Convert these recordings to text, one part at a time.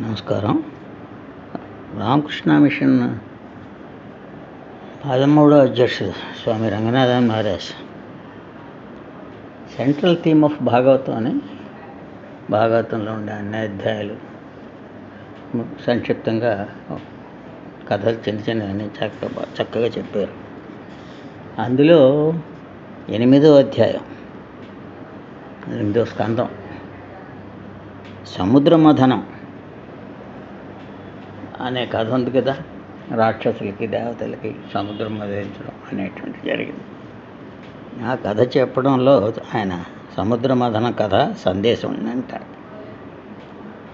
నమస్కారం. రామకృష్ణ మిషన్ పదమూడో అధ్యక్షుడు Swami Ranganathan Maharaj. Central theme of Bhagavatam అని భాగవతంలో ఉండే అన్ని అధ్యాయాలు సంక్షిప్తంగా కథలు చిన్న చిన్న చక్క చక్కగా చెప్పారు. అందులో ఎనిమిదో అధ్యాయం ఎనిమిదో స్కందం. సముద్ర మధనం అనే కథ ఉంది కదా. రాక్షసులకి దేవతలకి సముద్రం మదించడం అనేటువంటి జరిగింది. ఆ కథ చెప్పడంలో ఆయన సముద్ర మథన కథ సందేశం అంటారు.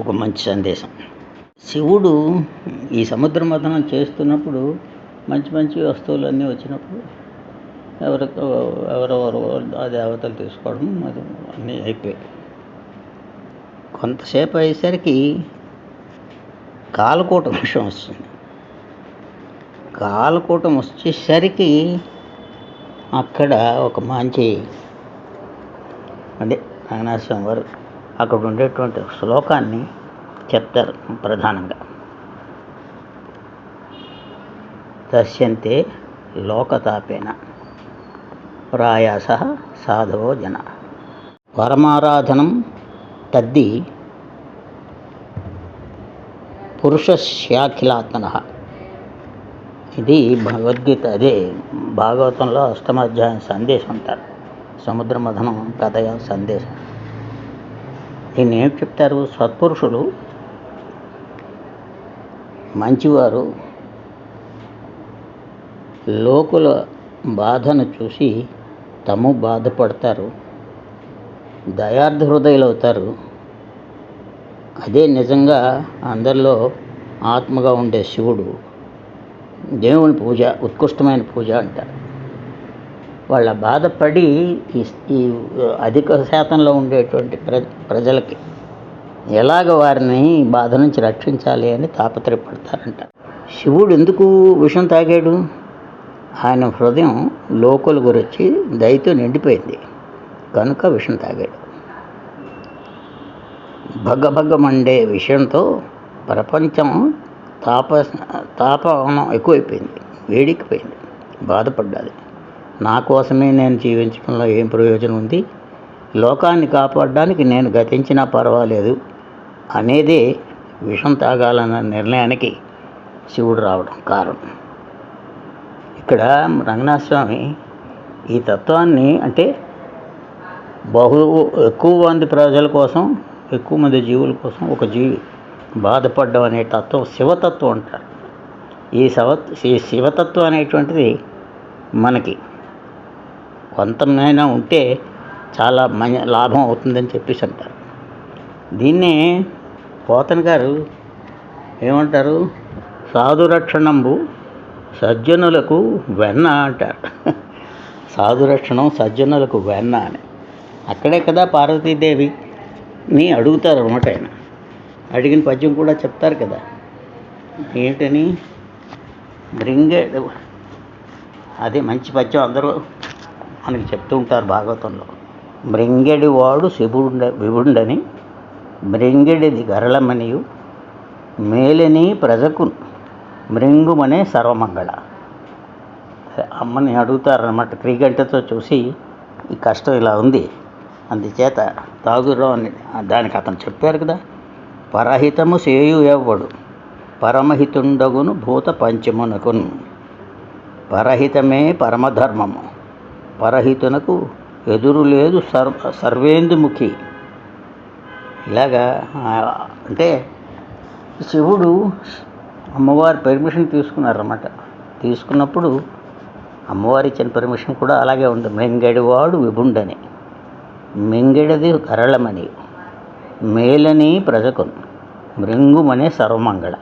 ఒక మంచి సందేశం. శివుడు ఈ సముద్ర మథనం చేస్తున్నప్పుడు మంచి మంచి వస్తువులన్నీ వచ్చినప్పుడు ఎవరికో ఎవరెవరు ఆ దేవతలు తీసుకోవడం అది అన్నీ అయిపోయాయి. కొంతసేపు అయ్యేసరికి కాలకూటం విషయం వస్తుంది. కాలకూటం వచ్చేసరికి అక్కడ ఒక మంచి అంటే రంగనాథస్వామి వారు అక్కడ ఉండేటువంటి శ్లోకాన్ని చెప్తారు ప్రధానంగా. దశ్యంతే లోకతాపేన ప్రయాస సాధవో జన. పరమారాధనం తద్ది పురుషశాఖిలాత్మన ఇది భగవద్గీత అదే భాగవతంలో అష్టమాధ్యాయం సందేశం అంటారు. సముద్ర మథనం కథయ సందేశం. దీన్ని ఏం చెప్తారు? సత్పురుషులు మంచివారు లోకుల బాధను చూసి తము బాధపడతారు. దయార్థ హృదయులు అవుతారు అదే నిజంగా అందరిలో ఆత్మగా ఉండే శివుడు దేవుని పూజ ఉత్కృష్టమైన పూజ అంటారు. వాళ్ళ బాధపడి ఈ ఈ అధిక శాతంలో ఉండేటువంటి ప్ర ప్రజలకి ఎలాగ వారిని బాధ నుంచి రక్షించాలి అని తాపత్రయపడతారంట. శివుడు ఎందుకు విషం తాగాడు? ఆయన హృదయం లోకలు గురించి దయతో నిండిపోయింది. కనుక విషం తాగాడు. భగభగమండే విషయంతో ప్రపంచం తాప తాపనం ఎక్కువైపోయింది వేడికిపోయింది బాధపడ్డాది. నా కోసమే నేను జీవించడంలో ఏం ప్రయోజనం ఉంది? లోకాన్ని కాపాడడానికి నేను గతించినా పర్వాలేదు అనేదే విషం తాగాలన్న నిర్ణయానికి శివుడు రావడం కారణం. ఇక్కడ రంగనాథస్వామి ఈ తత్వాన్ని అంటే బహు ఎక్కువ మంది ప్రజల కోసం ఎక్కువ మంది జీవుల కోసం ఒక జీవి బాధపడడం అనే తత్వం శివతత్వం అంటారు. ఈ శవ ఈ శివతత్వం అనేటువంటిది మనకి కొంతమైనా ఉంటే చాలా మంచి లాభం అవుతుందని చెప్పేసి అంటారు. దీన్నే పోతన్ గారు ఏమంటారు? సాధురక్షణంబు సజ్జనులకు వెన్న అంటారు. సాధురక్షణం సజ్జనులకు వెన్న అని. అక్కడే కదా పార్వతీదేవి నీ అడుగుతారు అనమాట ఆయన. అడిగిన పద్యం కూడా చెప్తారు కదా. ఏంటని? బ్రింగెడ్ అదే మంచి పద్యం అందరూ మనకి చెప్తూ ఉంటారు భాగవతంలో. మృంగెడి వాడు శివుండ వివుండని మృంగెడిది గరళమనియు మేలని ప్రజకు మృంగుమనే సర్వమంగళ. అమ్మని అడుగుతారనమాట క్రీగంటతో చూసి ఈ కష్టం ఇలా ఉంది. అందుచేత తాగురా అని దానికి అతను చెప్పారు కదా పరహితము సేయు ఎవ్వడు పరమహితుండగును భూత పంచమునకును. పరహితమే పరమధర్మము పరహితునకు ఎదురు లేదు సర్వ సర్వేందుముఖి ఇలాగా అంటే శివుడు అమ్మవారి పర్మిషన్ తీసుకున్నారన్నమాట. తీసుకున్నప్పుడు అమ్మవారి ఇచ్చిన పర్మిషన్ కూడా అలాగే ఉంది. మెంగడివాడు విభుండని. మింగిడది కరళమణి మేలని ప్రజకు మృంగుమనే సర్వమంగళ.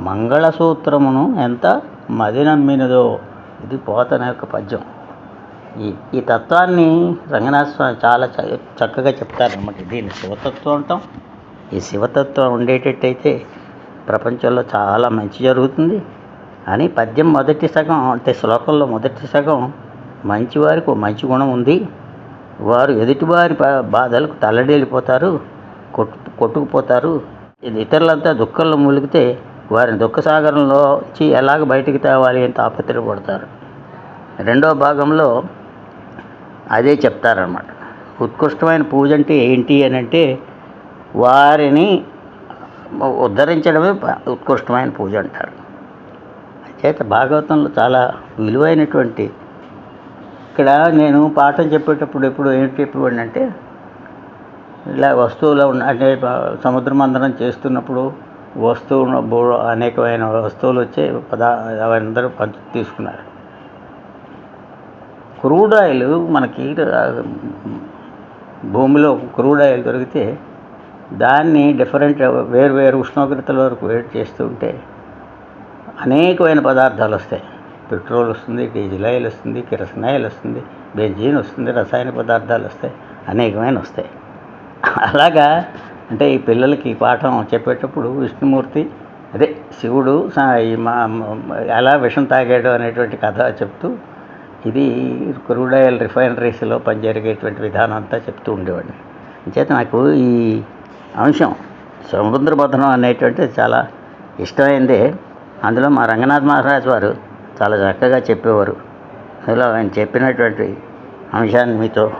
మంగళసూత్రమును ఎంత మది నమ్మినదో ఇది పోతన యొక్క పద్యం. ఈ ఈ తత్వాన్ని రంగనాథ స్వామి చాలా చక్కగా చెప్తారనమాట దీన్ని శివతత్వం అంటాం. ఈ శివతత్వం ఉండేటట్టయితే ప్రపంచంలో చాలా మంచి జరుగుతుంది. అని పద్యం మొదటి సగం అంటే శ్లోకంలో మొదటి సగం మంచివారికి మంచి గుణం ఉంది. వారు ఎదుటివారి బాధలకు తల్లడేలిపోతారు కొట్టు కొట్టుకుపోతారు. ఇది ఇతరులంతా దుఃఖంలో మూలిగితే వారిని దుఃఖసాగరంలో వచ్చి ఎలాగ బయటికి తేవాలి అని తాపత్రయపడతారు రెండో భాగంలో అదే చెప్తారన్నమాట. ఉత్కృష్టమైన పూజ అంటే ఏంటి అని అంటే వారిని ఉద్ధరించడమే ఉత్కృష్టమైన పూజ అంటారు. చేత భాగవతంలో చాలా విలువైనటువంటి ఇక్కడ నేను పాఠం చెప్పేటప్పుడు ఎప్పుడు ఏంటి చెప్పేవాడిని అంటే ఇలా వస్తువులు ఉన్న అంటే సముద్ర మందనం చేస్తున్నప్పుడు వస్తువు బో అనేకమైన వస్తువులు వచ్చే పదా అవన్నీ పంచు తీసుకున్నారు. క్రూడ్ ఆయిల్ మనకి భూమిలో క్రూడ్ ఆయిల్ దొరికితే దాన్ని డిఫరెంట్ వేరు వేరు ఉష్ణోగ్రతల వరకు వేడి చేస్తుంటే అనేకమైన పదార్థాలు వస్తాయి. పెట్రోల్ వస్తుంది డీజిల్ ఆయిల్ వస్తుంది కిరసన ఆయిల్ వస్తుంది బెంజీన్ వస్తుంది రసాయన పదార్థాలు వస్తాయి అనేకమైన వస్తాయి. అలాగా అంటే ఈ పిల్లలకి ఈ పాఠం చెప్పేటప్పుడు విష్ణుమూర్తి అదే శివుడు మా ఎలా విషం తాగాడు అనేటువంటి కథ చెప్తూ ఇది క్రూడ్ ఆయిల్ రిఫైనరీస్లో పనిచేరిగేటువంటి విధానం అంతా చెప్తూ ఉండేవాడిని. అంచేత నాకు ఈ అంశం సముద్ర బోధనం అనేటువంటి చాలా ఇష్టమైందే. అందులో మా రంగనాథ్ మహారాజ్ వారు చాలా చక్కగా చెప్పేవారు. ఇలా ఆయన చెప్పినటువంటి అంశాన్ని మీతో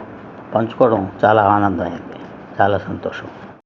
పంచుకోవడం చాలా ఆనందమైంది. చాలా సంతోషం.